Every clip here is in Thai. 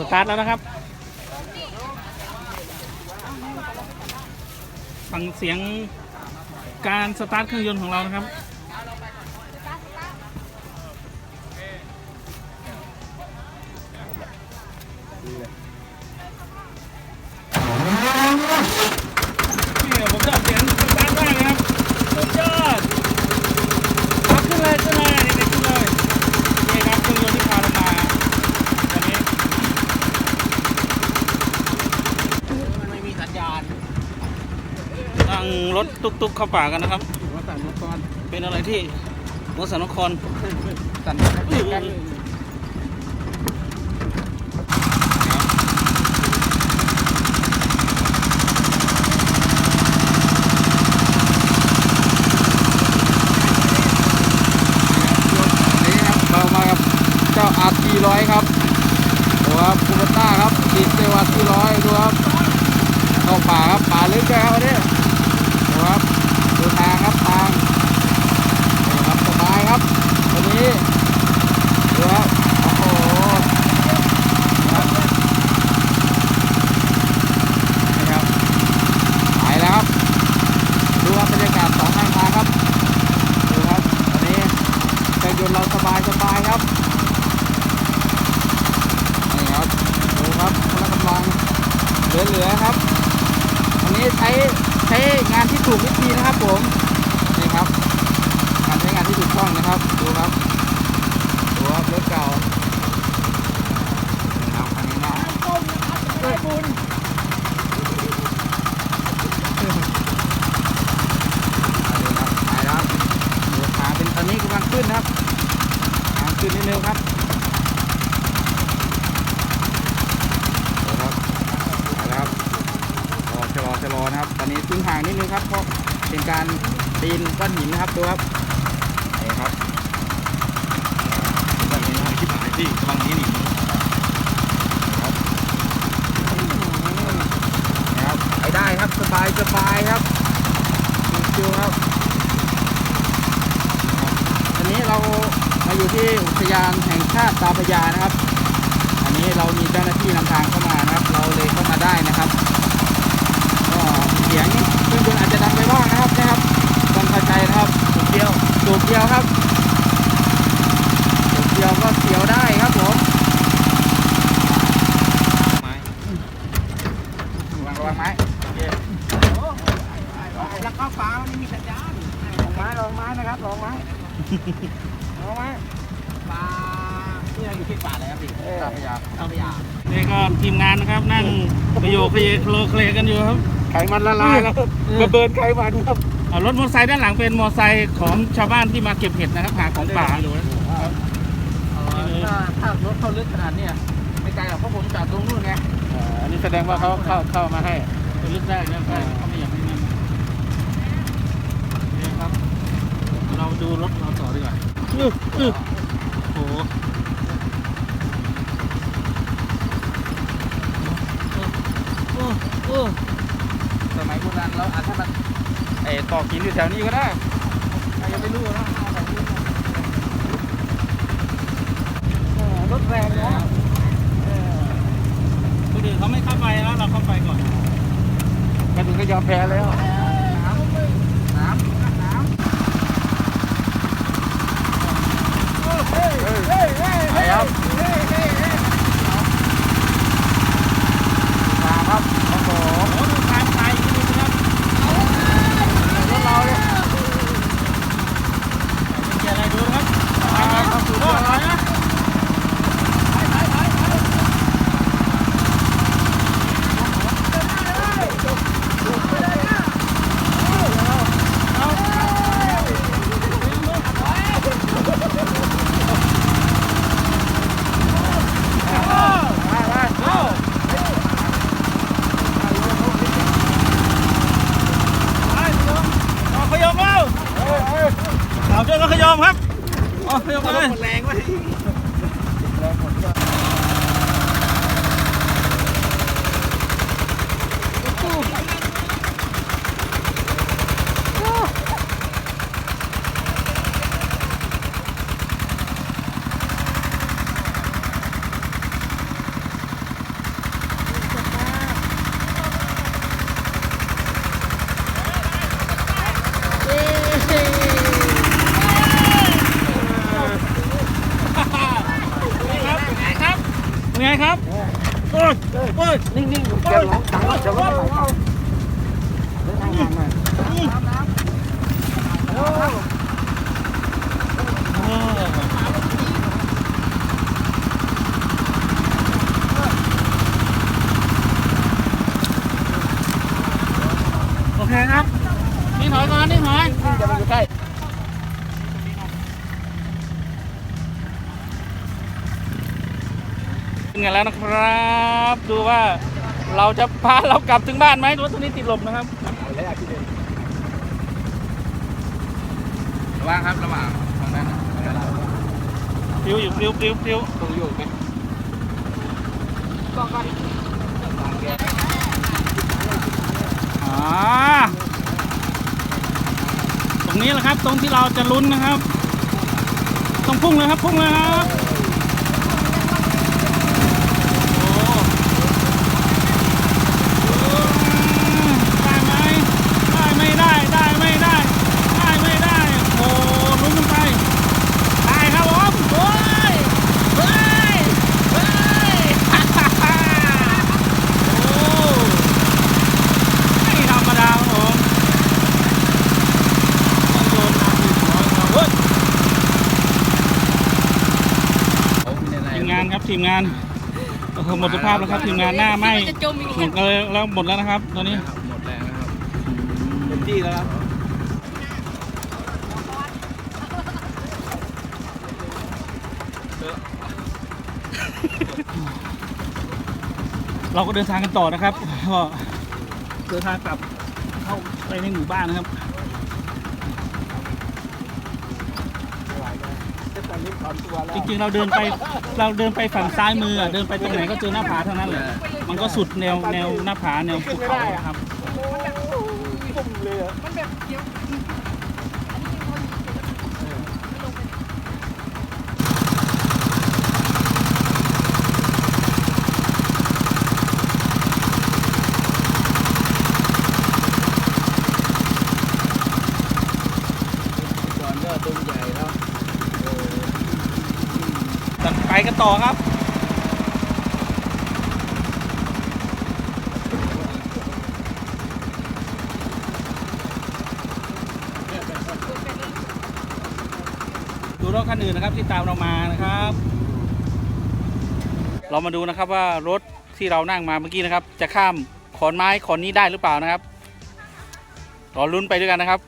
สตาร์ทแล้วนะครับ ฟังเสียงการสตาร์ทเครื่องยนต์ของเรานะครับนี่ผมชอบเสียงสตาร์ทมากนะครับสุดยอดเอาขึ้นเลยขึ้นเลยเด็กๆขึ้นเลยนี่ครับเครื่องยนต์ที่พาเรามาวันนี้ มันไม่มีสัญญาณ นั่งรถตุกๆเข้าป่ากันนะครับว่าสั่นมาก่อนเป็นอะไรที่หัวสานครสั่นอื้อนี่ครับเรามากับเจ้าอาร์ทีร้อยครับดูครับคูเปต้าครับดีเซลอาร์ทีร้อยดูครับเข้าป่าครับป่าลึกเลยครับวันนี้ดู ครับดูทางครับทางนี่ครับสบายครับ วันนี้ดูครับโอ้โหครับนี่ครับไปแล้วครับดูครับบรรยากาศสองข้างทางครับ ดูครับอันนี้เครื่องยนต์เราสบายสบายครับ นี่ครับ ดูครับพละกำลังเหลือๆครับ อันนี้ใช้ใช้งานที่ถูกวิธีนะครับผมนี่ครับการใช้งานที่ถูกต้องนะครับดูครับดูครับรถเก่านี่ครับคันนี้นะด้บุญดูครับตอนนี้กำลังขึ้นนะครับกำลังขึ้นนิดนึงครับดูครับไปแล้วครับรอชะลอชะลอนะครับ ตอนนี้ขึ้นห่างนิดนึงครับ เพราะ เป็นการปีนก้อนหินนะครับดูครับนี่ครับก้อนหินนะครับที่หายที่บางนี้นี่ครับนะครับไปได้ครับสบายสบายครับชิวๆครับอันนี้เรามาอยู่ที่อุทยานแห่งชาติตาพระยานะครับ อันนี้เรามีเจ้าหน้าที่นำทางเข้ามานะครับ เราเลยเข้ามาได้นะครับ ก็เสียงเครื่องยนต์อาจจะดังไปบ้างนะครับนะครับต้องเข้าใจนะครับสูบเดียวสูบเดียวครับสูบเดียวก็เสียวได้ครับผมไม้ระวังระวังไม้โอเค แล้วเข้าฟ้า มันไม่มีสัญญาณลองไม้ลองไม้นะครับลองไม้ลองไม้ปลาที่เราอยู่ที่ป่าอะไรครับพี่ตาพระยาเจ้าพระยานี่ก็ทีมงานนะครับนั่งประโยคเพลโคลเคลกันอยู่ครับไขมันละลายแล้วมาเบิร์นไขมันครับเอารถมอเตอร์ไซค์ด้านหลังเป็นมอเตอร์ไซค์ของชาวบ้านที่มาเก็บเห็ดนะครับหาของป่าถ้าถ้ารถเข้าลึกขนาดเนี้ยไม่ไกลหรอกเพราะผมจอดตรงนู้นไงอันนี้แสดงว่าเขาเข้าเข้ามาให้ตัวลึกได้นะใช่เขาไม่อยากให้นั่น นี่ครับ เราดูรถเราต่อดีกว่าอื้ออื้อโอ้โหโอ้โอ้สมัยโบราณเราอาจจะมันไอ้ตอกหินอยู่แถวนี้ก็ได้ใครยังไม่รู้นะรถแรงนะคนอื่นเขาไม่เข้าไปแล้วเราเข้าไปก่อนกระดูกก็ยอมแพ้แล้วน้ำน้ำน้ำไปครับมาครับโอ้โห โอ้ดูทางไปอีกนิดนะครับ รถเราเนี่ย เป็นเกียร์อะไรดูนะครับ มาครับ โอ้ถอยนะเอาขยมเอาเอาช่วยกันขยมครับเอาขยมไปเลย แรงว่ะ ครับโอ้ยโอ้ย นิ่งๆแกร้องตังค์เดี๋ยวก็ไปเดินทางมา โอเคครับ นี่ถอยก่อนนี่ถอย จะมาอยู่ใกล้ ขึ้น กันแล้วนะครับ ดูว่าเราจะพาเรากลับถึงบ้านไหมรถตัวนี้ติดลมนะครับระวังครับระวังทางนั้นนะฟิวอยู่ฟิวฟิวฟิวตรงอยู่ไหมอ่าตรงนี้แหละครับ ตรงที่เราจะลุ้นนะครับ ต้องพุ่งเลยครับพุ่งเลยครับโอ้ได้ไหมได้ไม่ได้ ได้ไม่ได้ ได้ไม่ได้ โอ้ลุ้นลงไป ได้ครับผมเฮ้ยเฮ้ยเฮ้ย ฮ่าฮ่าฮ่าโอ้ไม่ธรรมดาครับผมต้องโดนนาทีสองครับเฮ้ย เขามีอะไร ทีมงานครับทีมงานโอ้โหหมดสภาพแล้วครับทีมงานหน้าไหมจะจมอีกหมดเลยแล้วหมดแล้วนะครับตอนนี้นะครับหมดแรงแล้วครับเต็มที่แล้วครับเราก็เดินทางกันต่อนะครับก็เดินทางกลับเข้าไปในหมู่บ้านนะครับ จริงๆ เราเดินไปเราเดินไปฝั่งซ้ายมืออะเดินไปตรงไหนก็เจอหน้าผาทั้งนั้นเลยมันก็สุดแนวแนวหน้าผาแนวภูเขาครับ มันแบบเดี๋ยว ก่อนก็ต้นใหญ่แล้ว ไปกัน ต่อครับ ดูรถคันอื่นนะครับที่ตามเรามานะครับ เรามาดูนะครับว่ารถที่เรานั่งมาเมื่อกี้นะครับ จะข้ามขอนไม้ขอนนี้ได้หรือเปล่านะครับรอลุ้นไปด้วยกันนะครับ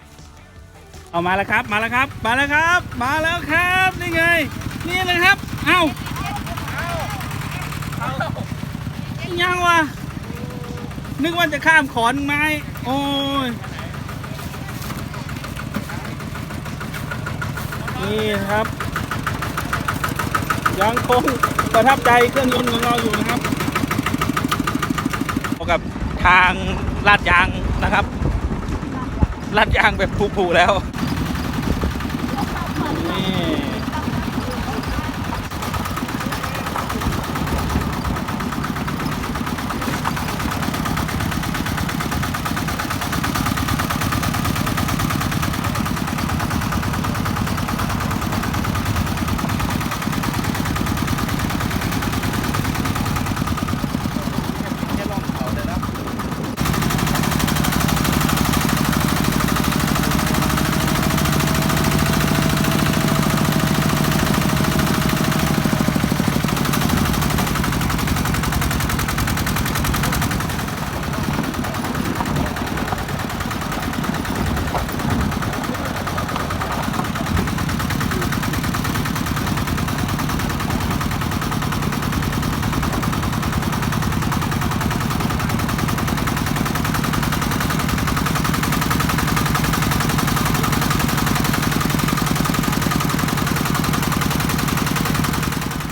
เอามาแล้วครับ มาแล้วครับ มาแล้วครับ มาแล้วครับ นี่ไง นี่เลยครับ เอ้า ยังวะนึกว่าจะข้ามขอนไม้ โอ้ยนี่ครับ ยังคงประทับใจเครื่องยนต์ของเราอยู่นะครับพบกับทางลาดยางนะครับลาดยางแบบผูๆแล้ว นี่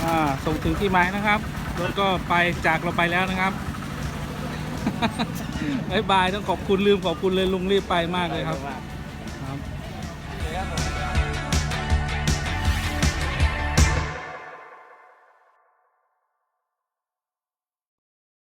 อ่า ส่งถึงที่หมายนะครับ รถก็ไปจากเราไปแล้วนะครับบายบายต้องขอบคุณลืมขอบคุณเลยลุงรีบไปมากเลยครับ